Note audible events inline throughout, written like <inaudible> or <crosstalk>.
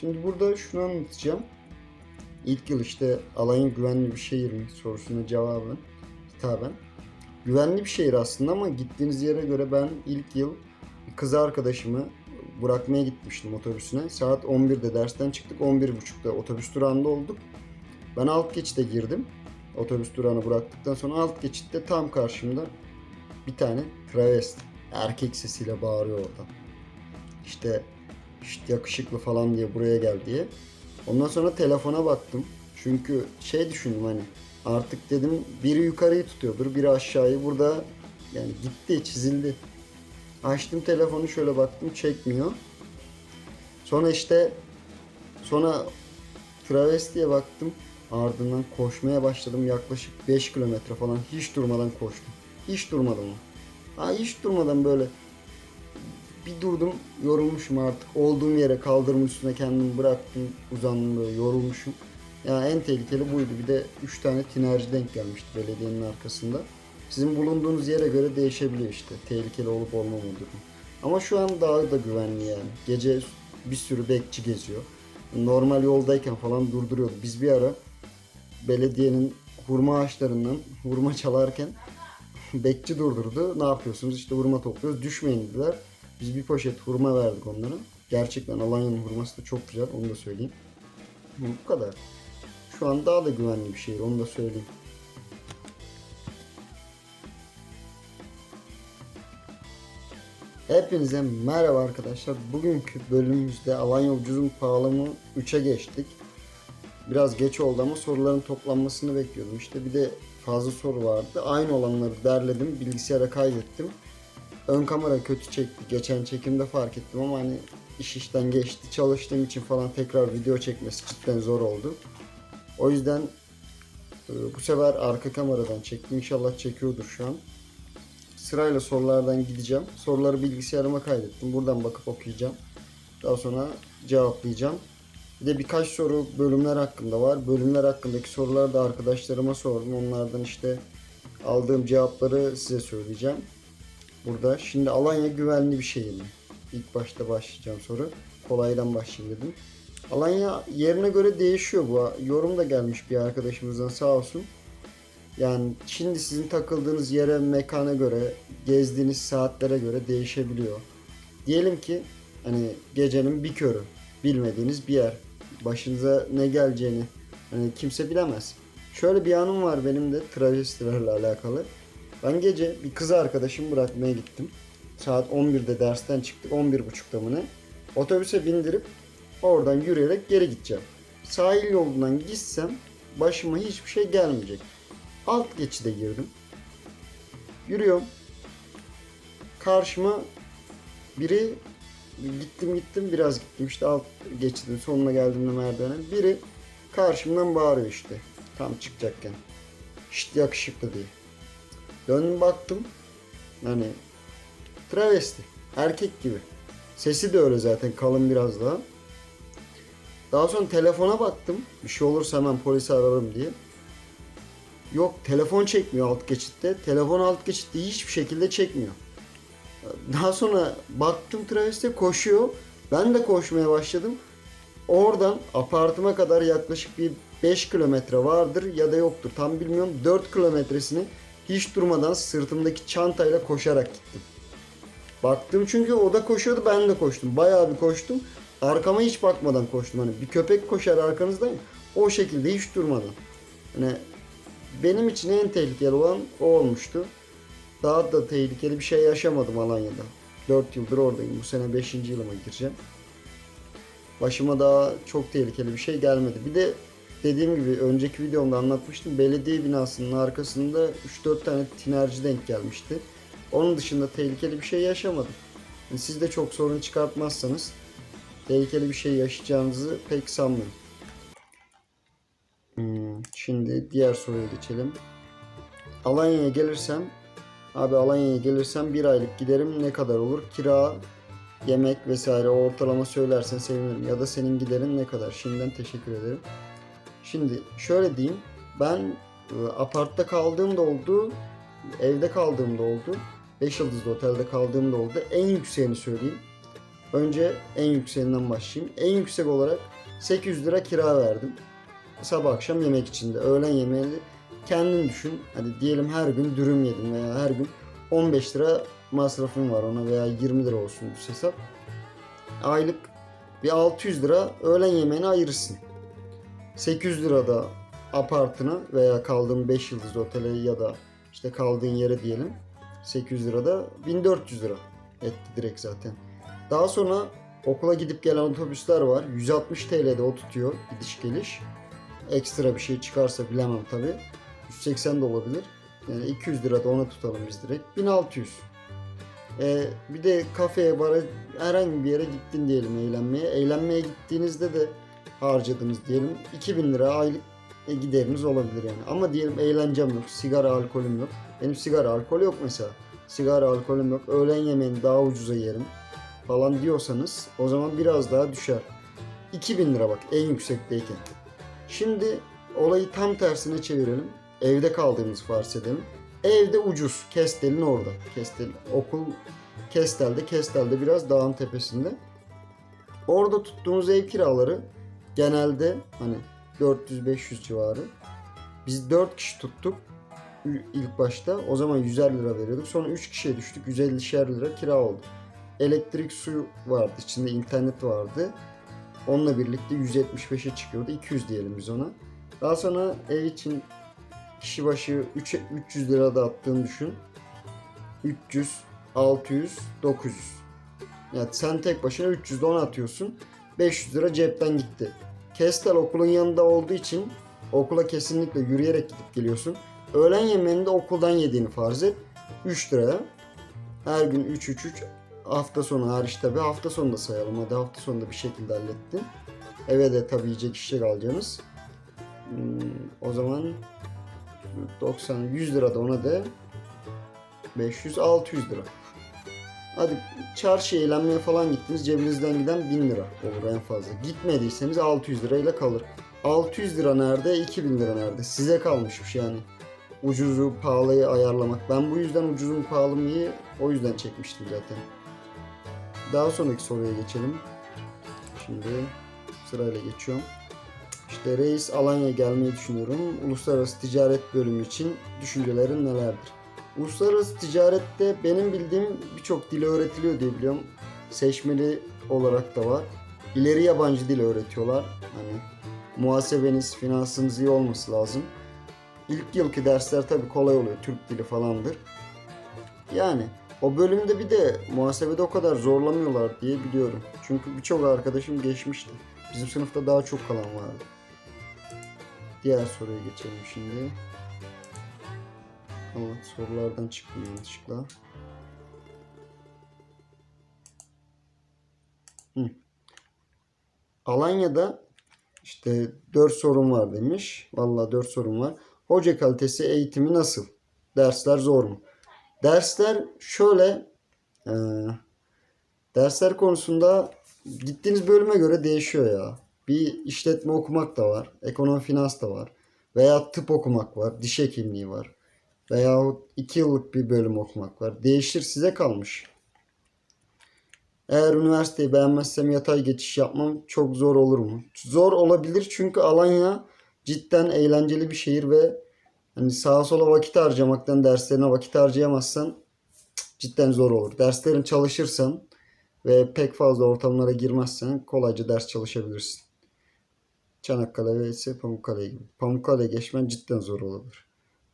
Şimdi burada şunu anlatacağım. İlk yıl işte Alanya güvenli bir şehir mi sorusuna cevabın hitaben. Güvenli bir şehir aslında ama gittiğiniz yere göre ben ilk yıl kız arkadaşımı bırakmaya gitmiştim otobüsüne. Saat 11'de dersten çıktık. 11.30'da otobüs durağında olduk. Ben alt geçite girdim. Otobüs durağına bıraktıktan sonra alt geçitte tam karşımda bir tane travesti erkek sesiyle bağırıyor oradan. İşte işte yakışıklı falan diye buraya gel diye. Ondan sonra telefona baktım. Çünkü şey düşündüm hani artık dedim biri yukarıyı tutuyordur, biri aşağıyı. Burada yani gitti, çizildi. Açtım telefonu şöyle baktım çekmiyor. Sonra işte sonra travestiye baktım. Ardından koşmaya başladım yaklaşık 5 kilometre falan hiç durmadan koştum. Hiç durmadan. Ha hiç durmadan böyle bir durdum yorulmuşum artık. Olduğum yere kaldırım üstüne kendimi bıraktım uzandım böyle yorulmuşum. Ya en tehlikeli buydu. Bir de 3 tane tinerci denk gelmişti belediyenin arkasında. Sizin bulunduğunuz yere göre değişebiliyor işte. Tehlikeli olup olmama durumu. Ama şu an daha da güvenli yani. Gece bir sürü bekçi geziyor. Normal yoldayken falan durduruyordu. Biz bir ara belediyenin hurma ağaçlarından hurma çalarken <laughs> bekçi durdurdu. Ne yapıyorsunuz? İşte hurma topluyoruz. Düşmeyin dediler. Biz bir poşet hurma verdik onlara. Gerçekten Alanya'nın hurması da çok güzel. Onu da söyleyeyim. Bu kadar. Şu an daha da güvenli bir şehir. Onu da söyleyeyim. Hepinize merhaba arkadaşlar. Bugünkü bölümümüzde Alanya ucuzun pahalı mı 3'e geçtik. Biraz geç oldu ama soruların toplanmasını bekliyordum. İşte bir de fazla soru vardı. Aynı olanları derledim, bilgisayara kaydettim. Ön kamera kötü çekti. Geçen çekimde fark ettim ama hani iş işten geçti. Çalıştığım için falan tekrar video çekmesi cidden zor oldu. O yüzden e, bu sefer arka kameradan çektim. İnşallah çekiyordur şu an. Sırayla sorulardan gideceğim. Soruları bilgisayarıma kaydettim. Buradan bakıp okuyacağım. Daha sonra cevaplayacağım. Bir de birkaç soru bölümler hakkında var. Bölümler hakkındaki soruları da arkadaşlarıma sordum. Onlardan işte aldığım cevapları size söyleyeceğim. Burada şimdi Alanya güvenli bir şehir mi? İlk başta başlayacağım soru. Kolaydan başlayayım dedim. Alanya yerine göre değişiyor bu. Yorum da gelmiş bir arkadaşımızdan sağ olsun. Yani şimdi sizin takıldığınız yere, mekana göre, gezdiğiniz saatlere göre değişebiliyor. Diyelim ki hani gecenin bir körü, bilmediğiniz bir yer. Başınıza ne geleceğini hani kimse bilemez. Şöyle bir anım var benim de travestilerle alakalı. Ben gece bir kız arkadaşımı bırakmaya gittim. Saat 11'de dersten çıktık. 11.30'da mı ne? Otobüse bindirip oradan yürüyerek geri gideceğim. Sahil yolundan gitsem başıma hiçbir şey gelmeyecek. Alt geçide girdim. Yürüyorum. Karşıma biri gittim gittim biraz gittim işte alt geçidin sonuna geldiğimde merdivene biri karşımdan bağırıyor işte tam çıkacakken. İşte yakışıklı diye. Döndüm baktım. Hani travesti. Erkek gibi. Sesi de öyle zaten kalın biraz daha. Daha sonra telefona baktım. Bir şey olursa hemen polisi ararım diye. Yok telefon çekmiyor alt geçitte. Telefon alt geçitte hiçbir şekilde çekmiyor. Daha sonra baktım travesti koşuyor. Ben de koşmaya başladım. Oradan apartıma kadar yaklaşık bir 5 kilometre vardır ya da yoktur. Tam bilmiyorum. 4 kilometresini hiç durmadan sırtımdaki çantayla koşarak gittim. Baktım çünkü o da koşuyordu ben de koştum. Bayağı bir koştum. Arkama hiç bakmadan koştum. Hani bir köpek koşar arkanızdan o şekilde hiç durmadan. Hani benim için en tehlikeli olan o olmuştu. Daha da tehlikeli bir şey yaşamadım Alanya'da. 4 yıldır oradayım. Bu sene 5. yılıma gireceğim. Başıma daha çok tehlikeli bir şey gelmedi. Bir de dediğim gibi önceki videomda anlatmıştım. Belediye binasının arkasında 3-4 tane tinerci denk gelmişti. Onun dışında tehlikeli bir şey yaşamadım. Yani siz de çok sorun çıkartmazsanız tehlikeli bir şey yaşayacağınızı pek sanmıyorum. Hmm, şimdi diğer soruya geçelim. Alanya'ya gelirsem abi Alanya'ya gelirsem bir aylık giderim ne kadar olur? Kira, yemek vesaire ortalama söylersen sevinirim. Ya da senin giderin ne kadar? Şimdiden teşekkür ederim. Şimdi şöyle diyeyim. Ben e, apartta kaldığım da oldu. Evde kaldığım da oldu. 5 yıldızlı otelde kaldığım da oldu. En yükseğini söyleyeyim. Önce en yükseğinden başlayayım. En yüksek olarak 800 lira kira verdim. Sabah akşam yemek içinde. Öğlen yemeğini kendin düşün. Hadi diyelim her gün dürüm yedim veya her gün 15 lira masrafım var ona veya 20 lira olsun düz hesap. Aylık bir 600 lira öğlen yemeğine ayırırsın. 800 lira da apartına veya kaldığın 5 yıldız otele ya da işte kaldığın yere diyelim 800 lira da 1400 lira etti direkt zaten. Daha sonra okula gidip gelen otobüsler var. 160 TL'de o tutuyor gidiş geliş. Ekstra bir şey çıkarsa bilemem tabi. 180 de olabilir. Yani 200 lira da ona tutalım biz direkt. 1600. Ee, bir de kafeye, bara herhangi bir yere gittin diyelim eğlenmeye. Eğlenmeye gittiğinizde de harcadınız diyelim. 2000 lira aylık e, gideriniz olabilir yani. Ama diyelim eğlencem yok, sigara, alkolüm yok. Benim sigara, alkol yok mesela. Sigara, alkolüm yok. Öğlen yemeğini daha ucuza yerim falan diyorsanız o zaman biraz daha düşer. 2000 lira bak en yüksekteyken. Şimdi olayı tam tersine çevirelim. Evde kaldığımızı farz edelim. Evde ucuz. Kestel'in orada. Kestel okul Kestel'de. Kestel'de biraz dağın tepesinde. Orada tuttuğumuz ev kiraları genelde hani 400-500 civarı. Biz 4 kişi tuttuk ilk başta. O zaman 150 lira veriyorduk. Sonra 3 kişiye düştük. 150'şer lira kira oldu. Elektrik suyu vardı. içinde internet vardı. Onunla birlikte 175'e çıkıyordu. 200 diyelim biz ona. Daha sonra ev için kişi başı 3, 300 lira da attığını düşün. 300, 600, 900. Yani sen tek başına 300 de ona atıyorsun. 500 lira cepten gitti. Kestel okulun yanında olduğu için okula kesinlikle yürüyerek gidip geliyorsun. Öğlen yemeğini de okuldan yediğini farz et. 3 liraya. Her gün 3 3 3 hafta sonu hariç tabi hafta sonu da sayalım. Hadi hafta sonunda bir şekilde hallettin. Eve de tabi yiyecek içecek alacaksınız. Hmm, o zaman 90 100 lira da ona da 500 600 lira. Hadi çarşı eğlenmeye falan gittiniz cebinizden giden 1000 lira olur en fazla. Gitmediyseniz 600 lirayla kalır. 600 lira nerede 2000 lira nerede size kalmışmış yani. Ucuzu pahalıyı ayarlamak. Ben bu yüzden ucuzun pahalı mıyı o yüzden çekmiştim zaten. Daha sonraki soruya geçelim. Şimdi sırayla geçiyorum. İşte reis Alanya gelmeyi düşünüyorum. Uluslararası ticaret bölümü için düşüncelerin nelerdir? Uluslararası ticarette benim bildiğim birçok dil öğretiliyor diye biliyorum. Seçmeli olarak da var. İleri yabancı dil öğretiyorlar. Hani muhasebeniz, finansınız iyi olması lazım. İlk yılki dersler tabii kolay oluyor. Türk dili falandır. Yani o bölümde bir de muhasebede o kadar zorlamıyorlar diye biliyorum. Çünkü birçok arkadaşım geçmişti. Bizim sınıfta daha çok kalan vardı. Diğer soruya geçelim şimdi. Ama sorulardan çıktım yanlışlıkla. Hı. Alanya'da işte 4 sorun var demiş. Vallahi 4 sorun var. Hoca kalitesi eğitimi nasıl? Dersler zor mu? Dersler şöyle e, dersler konusunda gittiğiniz bölüme göre değişiyor ya. Bir işletme okumak da var. Ekonomi finans da var. Veya tıp okumak var. Diş hekimliği var. Veya 2 yıllık bir bölüm okumak var. Değişir size kalmış. Eğer üniversiteyi beğenmezsem yatay geçiş yapmam çok zor olur mu? Zor olabilir çünkü Alanya cidden eğlenceli bir şehir ve hani sağa sola vakit harcamaktan derslerine vakit harcayamazsan cidden zor olur. Derslerin çalışırsan ve pek fazla ortamlara girmezsen kolayca ders çalışabilirsin. Çanakkale ve ise Pamukkale gibi. Pamukkale geçmen cidden zor olabilir.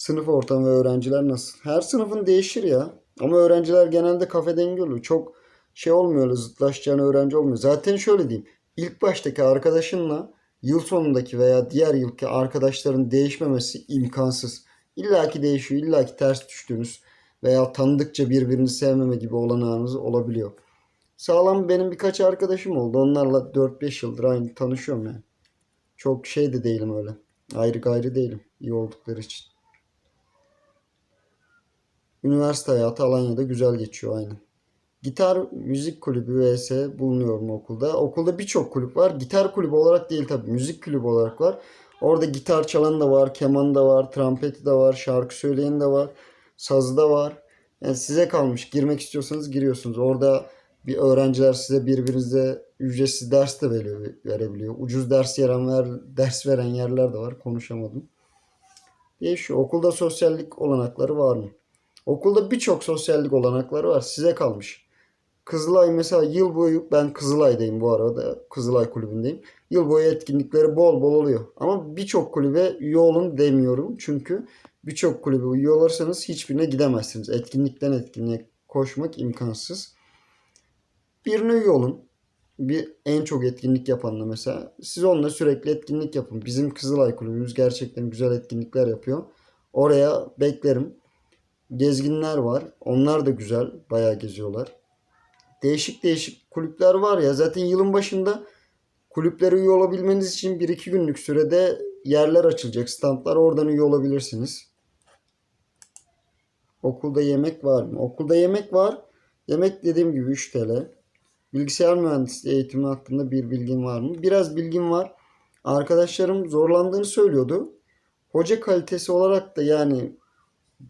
Sınıf ortamı ve öğrenciler nasıl? Her sınıfın değişir ya. Ama öğrenciler genelde kafe dengeli. Çok şey olmuyor öyle zıtlaşacağın öğrenci olmuyor. Zaten şöyle diyeyim. İlk baştaki arkadaşınla yıl sonundaki veya diğer yılki arkadaşların değişmemesi imkansız. İlla ki değişiyor. illa ki ters düştüğünüz veya tanıdıkça birbirini sevmeme gibi olanağınız olabiliyor. Sağlam benim birkaç arkadaşım oldu. Onlarla 4-5 yıldır aynı tanışıyorum yani. Çok şey de değilim öyle. Ayrı gayrı değilim. iyi oldukları için. Üniversite hayatı Alanya'da güzel geçiyor aynı. Gitar müzik kulübü vs bulunuyorum okulda. Okulda birçok kulüp var. Gitar kulübü olarak değil tabii. Müzik kulübü olarak var. Orada gitar çalan da var, keman da var, trompeti de var, şarkı söyleyen de var, sazı da var. Yani size kalmış. Girmek istiyorsanız giriyorsunuz. Orada Bir öğrenciler size birbirinize ücretsiz ders de veriyor, verebiliyor. Ucuz ders veren, ver, ders veren yerler de var. Konuşamadım. Değişiyor. Okulda sosyallik olanakları var mı? Okulda birçok sosyallik olanakları var. Size kalmış. Kızılay mesela yıl boyu ben Kızılay'dayım bu arada. Kızılay kulübündeyim. Yıl boyu etkinlikleri bol bol oluyor. Ama birçok kulübe üye olun demiyorum. Çünkü birçok kulübe üye olursanız hiçbirine gidemezsiniz. Etkinlikten etkinliğe koşmak imkansız. Birine üye olun. Bir en çok etkinlik yapanla mesela. Siz onunla sürekli etkinlik yapın. Bizim Kızılay kulübümüz gerçekten güzel etkinlikler yapıyor. Oraya beklerim. Gezginler var. Onlar da güzel. Bayağı geziyorlar. Değişik değişik kulüpler var ya. Zaten yılın başında kulüplere üye olabilmeniz için 1-2 günlük sürede yerler açılacak. Standlar oradan üye olabilirsiniz. Okulda yemek var mı? Okulda yemek var. Yemek dediğim gibi 3 TL. Bilgisayar mühendisliği eğitimi hakkında bir bilgin var mı? Biraz bilgim var. Arkadaşlarım zorlandığını söylüyordu. Hoca kalitesi olarak da yani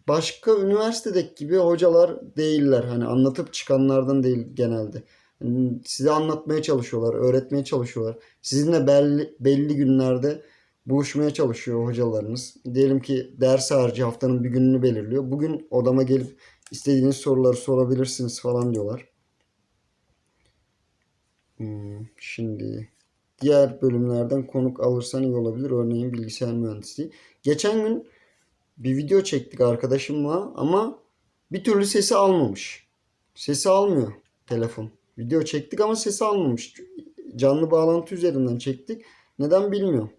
başka üniversitedeki gibi hocalar değiller. Hani anlatıp çıkanlardan değil genelde. Yani size anlatmaya çalışıyorlar, öğretmeye çalışıyorlar. Sizinle belli, belli günlerde buluşmaya çalışıyor hocalarınız. Diyelim ki ders harici haftanın bir gününü belirliyor. Bugün odama gelip istediğiniz soruları sorabilirsiniz falan diyorlar. Hmm, şimdi diğer bölümlerden konuk alırsan iyi olabilir. Örneğin bilgisayar mühendisliği. Geçen gün bir video çektik arkadaşımla ama bir türlü sesi almamış. Sesi almıyor telefon. Video çektik ama sesi almamış. Canlı bağlantı üzerinden çektik. Neden bilmiyorum.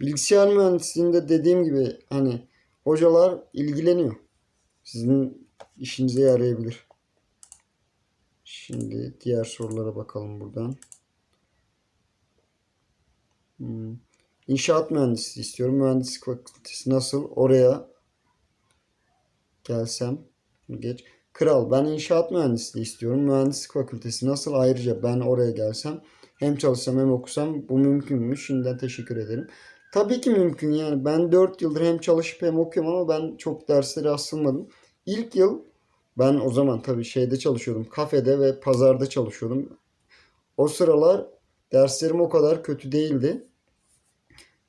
Bilgisayar mühendisliğinde dediğim gibi hani hocalar ilgileniyor. Sizin işinize yarayabilir. Şimdi diğer sorulara bakalım buradan. Hmm. İnşaat mühendisliği istiyorum. Mühendislik fakültesi nasıl? Oraya gelsem. Geç. Kral ben inşaat mühendisliği istiyorum. Mühendislik fakültesi nasıl? Ayrıca ben oraya gelsem hem çalışsam hem okusam bu mümkün mü? Şimdiden teşekkür ederim. Tabii ki mümkün yani. Ben 4 yıldır hem çalışıp hem okuyorum ama ben çok derslere asılmadım. İlk yıl ben o zaman tabii şeyde çalışıyordum. Kafede ve pazarda çalışıyordum. O sıralar derslerim o kadar kötü değildi.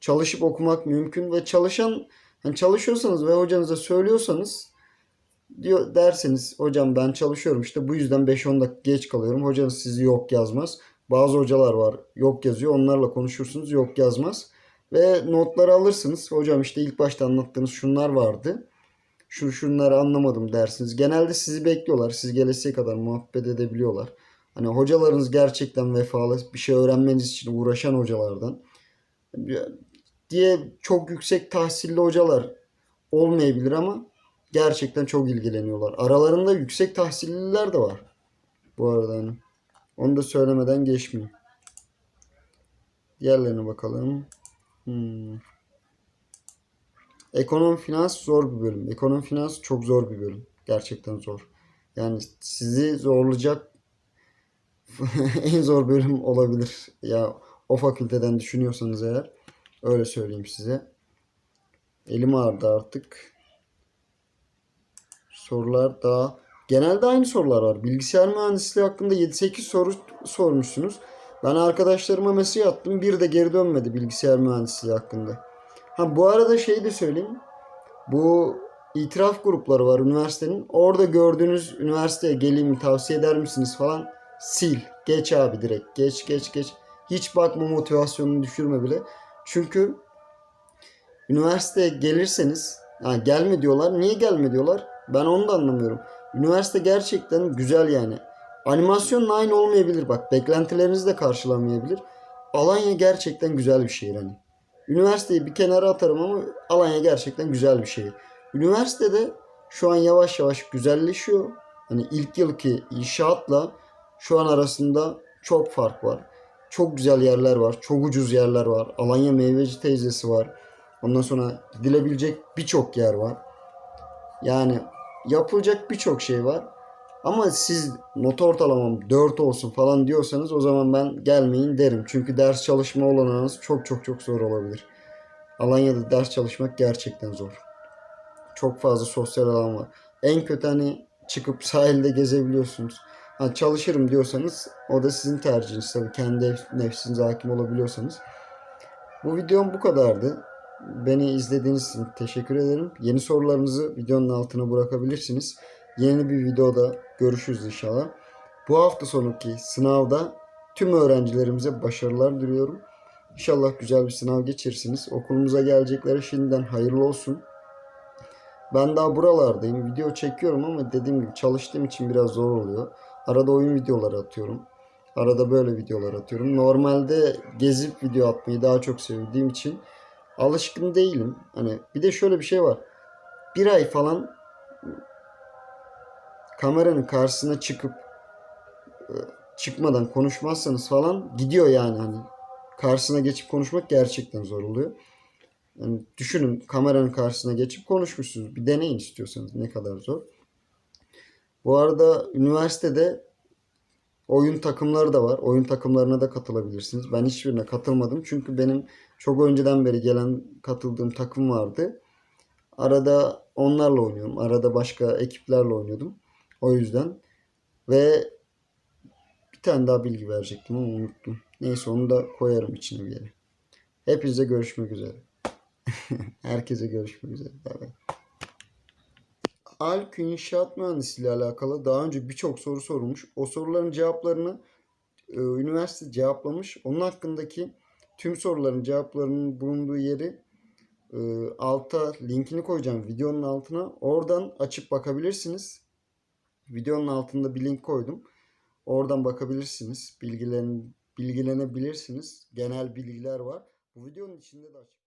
Çalışıp okumak mümkün ve çalışan hani çalışıyorsanız ve hocanıza söylüyorsanız diyor derseniz hocam ben çalışıyorum işte bu yüzden 5-10 dakika geç kalıyorum. Hocanız sizi yok yazmaz. Bazı hocalar var yok yazıyor. Onlarla konuşursunuz yok yazmaz. Ve notları alırsınız. Hocam işte ilk başta anlattığınız şunlar vardı. Şu şunları anlamadım dersiniz. Genelde sizi bekliyorlar. Siz gelesiye kadar muhabbet edebiliyorlar. Hani hocalarınız gerçekten vefalı, bir şey öğrenmeniz için uğraşan hocalardan. Diye çok yüksek tahsilli hocalar olmayabilir ama gerçekten çok ilgileniyorlar. Aralarında yüksek tahsilliler de var. Bu arada hani. Onu da söylemeden geçmeyeyim. Diğerlerine bakalım. Hmm. Ekonomi finans zor bir bölüm. Ekonomi finans çok zor bir bölüm. Gerçekten zor. Yani sizi zorlayacak <laughs> en zor bölüm olabilir. Ya o fakülteden düşünüyorsanız eğer öyle söyleyeyim size. Elim ağrıdı artık. Sorular daha genelde aynı sorular var. Bilgisayar mühendisliği hakkında 7-8 soru sormuşsunuz. Ben arkadaşlarıma mesaj attım. Bir de geri dönmedi bilgisayar mühendisliği hakkında. Ha bu arada şey de söyleyeyim. Bu itiraf grupları var üniversitenin. Orada gördüğünüz üniversiteye geleyim tavsiye eder misiniz falan. Sil. Geç abi direkt. Geç geç geç. Hiç bakma motivasyonunu düşürme bile. Çünkü üniversiteye gelirseniz yani gelme diyorlar. Niye gelme diyorlar? Ben onu da anlamıyorum. Üniversite gerçekten güzel yani. Animasyonla aynı olmayabilir bak. Beklentilerinizi de karşılamayabilir. Alanya gerçekten güzel bir şehir hani. Üniversiteyi bir kenara atarım ama Alanya gerçekten güzel bir şehir. Üniversitede şu an yavaş yavaş güzelleşiyor. Hani ilk yılki inşaatla şu an arasında çok fark var. Çok güzel yerler var. Çok ucuz yerler var. Alanya meyveci teyzesi var. Ondan sonra gidilebilecek birçok yer var. Yani yapılacak birçok şey var. Ama siz not ortalamam 4 olsun falan diyorsanız o zaman ben gelmeyin derim. Çünkü ders çalışma olanağınız çok çok çok zor olabilir. Alanya'da ders çalışmak gerçekten zor. Çok fazla sosyal alan var. En kötü hani çıkıp sahilde gezebiliyorsunuz. Ha, çalışırım diyorsanız o da sizin tercihiniz tabii. Kendi nef- nefsinize hakim olabiliyorsanız. Bu videom bu kadardı. Beni izlediğiniz için teşekkür ederim. Yeni sorularınızı videonun altına bırakabilirsiniz. Yeni bir videoda görüşürüz inşallah. Bu hafta sonraki sınavda tüm öğrencilerimize başarılar diliyorum. İnşallah güzel bir sınav geçirirsiniz. Okulumuza geleceklere şimdiden hayırlı olsun. Ben daha buralardayım. Video çekiyorum ama dediğim gibi çalıştığım için biraz zor oluyor. Arada oyun videoları atıyorum. Arada böyle videolar atıyorum. Normalde gezip video atmayı daha çok sevdiğim için alışkın değilim. Hani bir de şöyle bir şey var. Bir ay falan kameranın karşısına çıkıp e, çıkmadan konuşmazsanız falan gidiyor yani hani karşısına geçip konuşmak gerçekten zor oluyor. Yani düşünün kameranın karşısına geçip konuşmuşsunuz. Bir deneyin istiyorsanız ne kadar zor. Bu arada üniversitede oyun takımları da var. Oyun takımlarına da katılabilirsiniz. Ben hiçbirine katılmadım. Çünkü benim çok önceden beri gelen katıldığım takım vardı. Arada onlarla oynuyorum. Arada başka ekiplerle oynuyordum. O yüzden. Ve bir tane daha bilgi verecektim ama unuttum. Neyse onu da koyarım içine bir yere. Hepinize görüşmek üzere. <laughs> Herkese görüşmek üzere. Bay bay. Alk İnşaat Mühendisliği ile alakalı daha önce birçok soru sorulmuş. O soruların cevaplarını e, üniversite cevaplamış. Onun hakkındaki tüm soruların cevaplarının bulunduğu yeri e, alta linkini koyacağım videonun altına. Oradan açıp bakabilirsiniz. Videonun altında bir link koydum. Oradan bakabilirsiniz. Bilgilen, bilgilenebilirsiniz. Genel bilgiler var. Bu videonun içinde de açık.